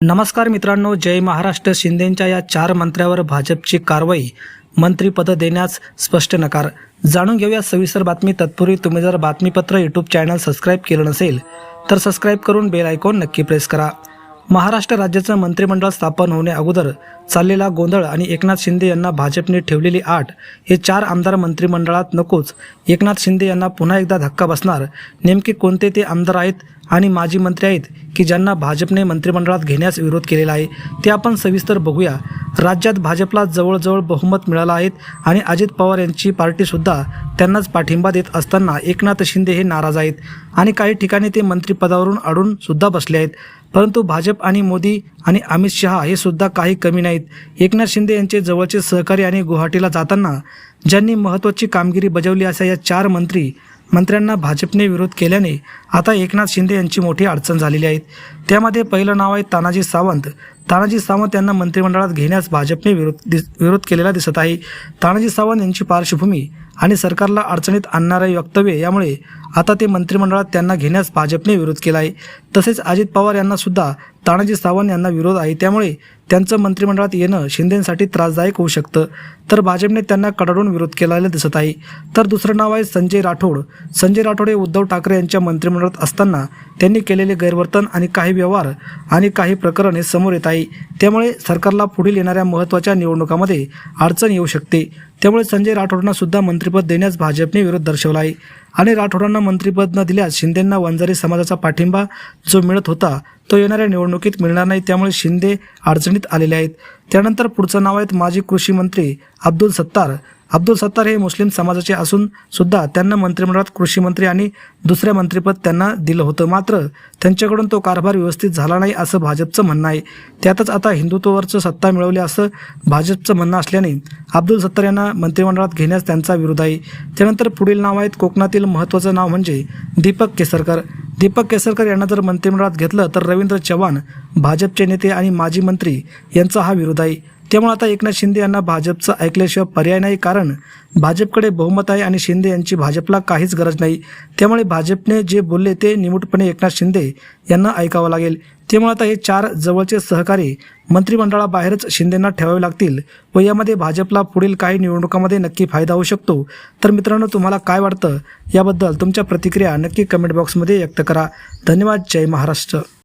नमस्कार मित्रांनो जय महाराष्ट्र. शिंदेंच्या या चार मंत्र्यावर भाजपची कारवाई मंत्रीपद देण्यास स्पष्ट नकार. जाणून घेऊया सविस्तर बातमी. तत्पूर्वी तुम्ही जर बातमीपत्र यूट्यूब चॅनल सबस्क्राईब केलं नसेल तर सबस्क्राईब करून बेल आयकॉन नक्की प्रेस करा. महाराष्ट्र राज्याचं मंत्रिमंडळ स्थापन होणे अगोदर चाललेला गोंधळ आणि एकनाथ शिंदे यांना भाजपने ठेवलेली आठ हे चार आमदार मंत्रिमंडळात नकोच. एकनाथ शिंदे यांना पुन्हा एकदा धक्का बसणार. नेमके कोणते ते आमदार आहेत आणि माजी मंत्री आहेत की ज्यांना भाजपने मंत्रिमंडळात घेण्यास विरोध केलेला आहे ते आपण सविस्तर बघूया. राज्यात भाजपला जवळजवळ बहुमत मिळालं आहेत आणि अजित पवार यांची पार्टीसुद्धा त्यांनाच पाठिंबा देत असताना एकनाथ शिंदे हे नाराज आहेत. आणि काही ठिकाणी ते मंत्रिपदावरून अडून सुद्धा बसले आहेत. परंतु भाजप आणि मोदी आणि अमित शहा हे सुद्धा काही कमी नाहीत. एकनाथ शिंदे यांचे जवळचे सहकारी आणि गुवाहाटीला जाताना ज्यांनी महत्त्वाची कामगिरी बजावली असा या चार मंत्री मंत्र्यांना भाजपने विरोध केल्याने आता एकनाथ शिंदे यांची मोठी अडचण झालेली आहे. त्यामध्ये पहिलं नाव आहे तानाजी सावंत. तानाजी सावंत यांना मंत्रिमंडळात घेण्यास भाजपने विरोध दिस विरोध केलेला दिसत आहे. तानाजी सावंत यांची पार्श्वभूमी आणि सरकारला अडचणीत आणणारे वक्तव्य यामुळे आता ते मंत्रिमंडळात त्यांना घेण्यास भाजपने विरोध केला आहे. तसेच अजित पवार यांना सुद्धा तानाजी सावंत यांना विरोध आहे. त्यामुळे त्यांचं मंत्रिमंडळात येणं शिंदेसाठी त्रासदायक होऊ शकतं. तर भाजपने त्यांना कडाडून विरोध केलेला दिसत आहे. तर दुसरं नाव आहे संजय राठोड. संजय राठोड हे उद्धव ठाकरे यांच्या मंत्रिमंडळात असताना त्यांनी केलेले गैरवर्तन आणि काही व्यवहार आणि काही प्रकरण हे समोर येत आहे. त्यामुळे सरकारला पुढील येणाऱ्या महत्त्वाच्या निवडणुकामध्ये अडचण येऊ शकते. त्यामुळे संजय राठोडांना सुद्धा मंत्रिपद देण्यास भाजपने विरोध दर्शवला आहे आणि राठोडांना मंत्रिपद न दिल्यास शिंदेंना वंजारी समाजाचा पाठिंबा जो मिळत होता तो येणाऱ्या निवडणुकीत मिळणार नाही त्यामुळे शिंदे अडचणीत आलेले आहेत. त्यानंतर पुढचं नाव आहेत माजी कृषी मंत्री अब्दुल सत्तार. अब्दुल सत्तार हे मुस्लिम समाजाचे असून सुद्धा त्यांना मंत्रिमंडळात कृषी मंत्री आणि दुसऱ्या मंत्रिपद त्यांना दिलं होतं. मात्र त्यांच्याकडून तो कारभार व्यवस्थित झाला नाही असं भाजपचं म्हणणं आहे. त्यातच आता हिंदुत्वावरचं सत्ता मिळवली असं भाजपचं म्हणणं असल्याने अब्दुल सत्तार यांना मंत्रिमंडळात घेण्यास त्यांचा विरोध आहे. त्यानंतर पुढील नाव आहेत कोकणातील महत्त्वाचं नाव म्हणजे दीपक केसरकर. दीपक केसरकर यांना जर मंत्रिमंडळात घेतलं तर रवींद्र चव्हाण भाजपचे नेते आणि माजी मंत्री यांचा हा विरोध आहे त्यामुळे आता एकनाथ शिंदे यांना भाजपचं ऐकल्याशिवाय पर्याय नाही कारण भाजपकडे बहुमत आहे आणि शिंदे यांची भाजपला काहीच गरज नाही. त्यामुळे भाजपने जे बोलले ते निमूटपणे एकनाथ शिंदे यांना ऐकावं लागेल. त्यामुळे आता हे चार जवळचे सहकारी मंत्रिमंडळाबाहेरच शिंदेंना ठेवावे लागतील व यामध्ये भाजपला पुढील काही निवडणुकामध्ये नक्की फायदा होऊ शकतो. तर मित्रांनो तुम्हाला काय वाटतं? याबद्दल तुमच्या प्रतिक्रिया नक्की कमेंट बॉक्समध्ये व्यक्त करा. धन्यवाद. जय महाराष्ट्र.